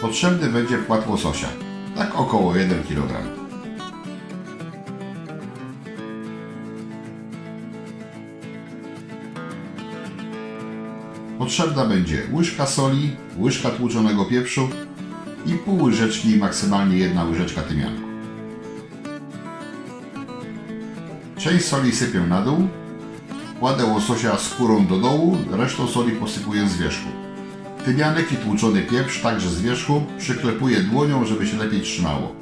Potrzebny będzie płat łososia, tak około 1 kg. Potrzebna będzie łyżka soli, łyżka tłuczonego pieprzu i pół łyżeczki, maksymalnie jedna łyżeczka tymianku. Część soli sypię na dół, kładę łososia skórą do dołu, resztą soli posypuję z wierzchu. Tymianek i tłuczony pieprz także z wierzchu przyklepuję dłonią, żeby się lepiej trzymało.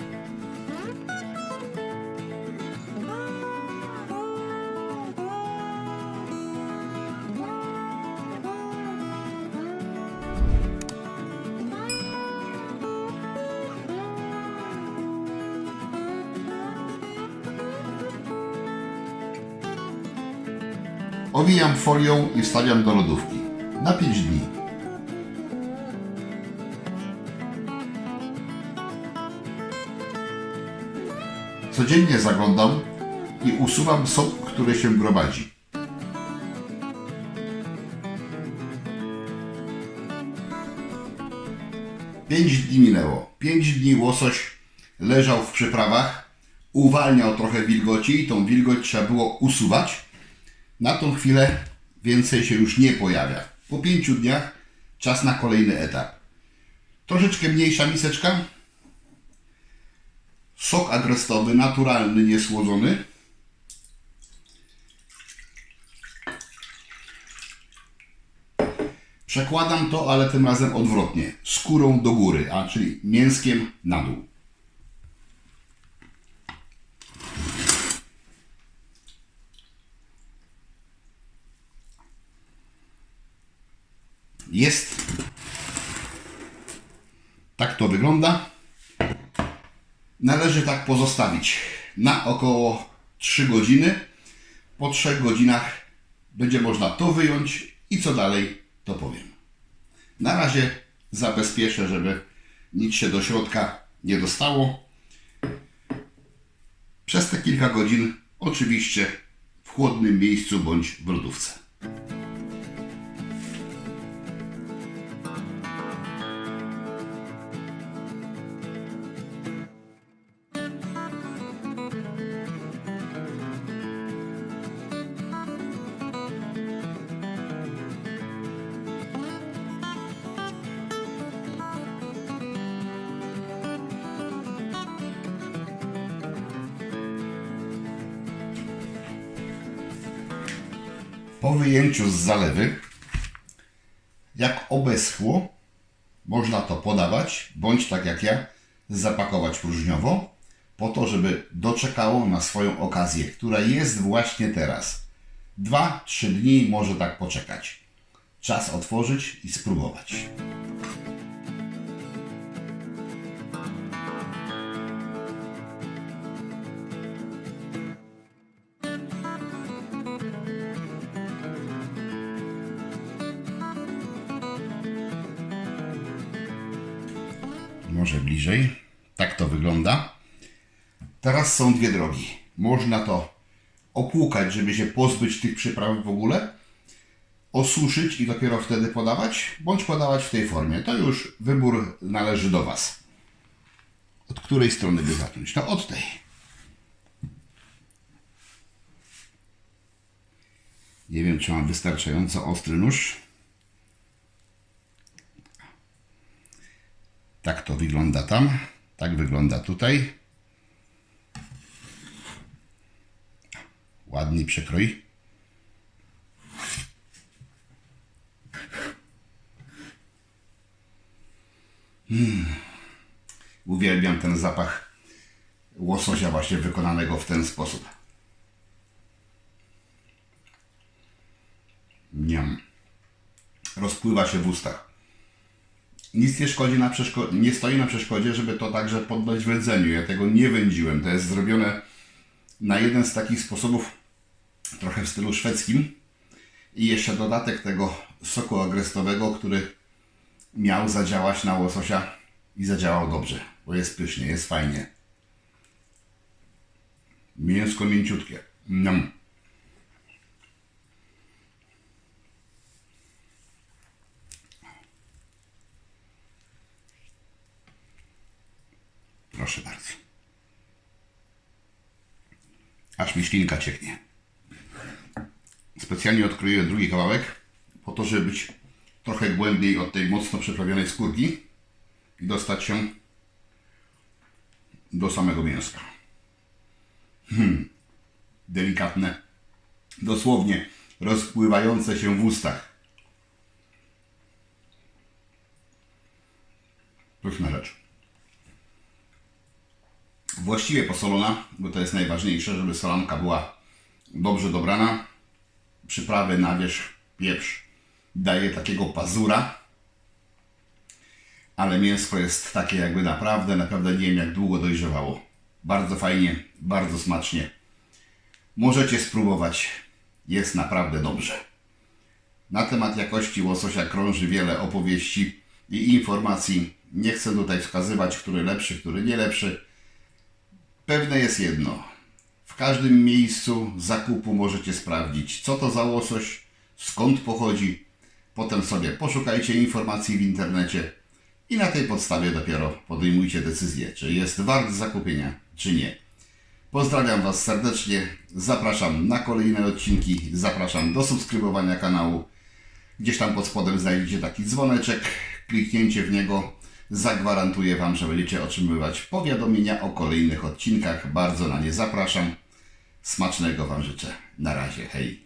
Owijam folią i wstawiam do lodówki na 5 dni. Codziennie zaglądam i usuwam sok, który się gromadzi. Pięć dni minęło. Pięć dni łosoś leżał w przyprawach, uwalniał trochę wilgoci i tą wilgoć trzeba było usuwać. Na tą chwilę więcej się już nie pojawia. Po pięciu dniach czas na kolejny etap. Troszeczkę mniejsza miseczka. Sok agrestowy, naturalny, niesłodzony. Przekładam to, ale tym razem odwrotnie. Skórą do góry, a czyli mięskiem na dół. Jest. Tak to wygląda. Należy tak pozostawić na około 3 godziny. Po 3 godzinach będzie można to wyjąć i co dalej, to powiem. Na razie zabezpieczę, żeby nic się do środka nie dostało. Przez te kilka godzin, oczywiście w chłodnym miejscu bądź w lodówce. Po wyjęciu z zalewy, jak obeschło, można to podawać, bądź tak jak ja, zapakować próżniowo, po to, żeby doczekało na swoją okazję, która jest właśnie teraz. Dwa, trzy dni może tak poczekać. Czas otworzyć i spróbować. Może bliżej. Tak to wygląda. Teraz są dwie drogi. Można to opłukać, żeby się pozbyć tych przypraw w ogóle, osuszyć i dopiero wtedy podawać, bądź podawać w tej formie. To już wybór należy do Was. Od której strony by zacząć? No od tej. Nie wiem, czy mam wystarczająco ostry nóż. Tak to wygląda tam. Tak wygląda tutaj. Ładny przekrój. Mm. Uwielbiam ten zapach łososia właśnie wykonanego w ten sposób. Niam. Rozpływa się w ustach nic nie, szkodzi na przeszko- nie stoi na przeszkodzie, żeby to także poddać wędzeniu. Ja tego nie wędziłem. To jest zrobione na jeden z takich sposobów, trochę w stylu szwedzkim. I jeszcze dodatek tego soku agrestowego, który miał zadziałać na łososia i zadziałał dobrze, bo jest pysznie, jest fajnie. Mięsko mięciutkie. Proszę bardzo. Aż mi ślinka cieknie. Specjalnie odkroiłem drugi kawałek, po to, żeby być trochę głębiej od tej mocno przeprawionej skórki i dostać się do samego mięska. Hmm. Delikatne, dosłownie rozpływające się w ustach. Pyszna rzecz. Właściwie posolona, bo to jest najważniejsze, żeby solanka była dobrze dobrana. Przyprawy na wierzch, pieprz daje takiego pazura, ale mięsko jest takie jakby naprawdę, naprawdę nie wiem jak długo dojrzewało. Bardzo fajnie, bardzo smacznie. Możecie spróbować, jest naprawdę dobrze. Na temat jakości łososia krąży wiele opowieści i informacji. Nie chcę tutaj wskazywać, który lepszy, który nie lepszy. Pewne jest jedno. W każdym miejscu zakupu możecie sprawdzić, co to za łosoś, skąd pochodzi. Potem sobie poszukajcie informacji w internecie i na tej podstawie dopiero podejmujcie decyzję, czy jest wart zakupienia, czy nie. Pozdrawiam Was serdecznie, zapraszam na kolejne odcinki, zapraszam do subskrybowania kanału. Gdzieś tam pod spodem znajdziecie taki dzwoneczek, kliknięcie w niego zagwarantuje Wam, że będziecie otrzymywać powiadomienia o kolejnych odcinkach. Bardzo na nie zapraszam. Smacznego Wam życzę. Na razie, hej.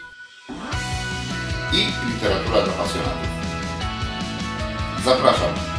literatura dla pasjonatów. Zapraszam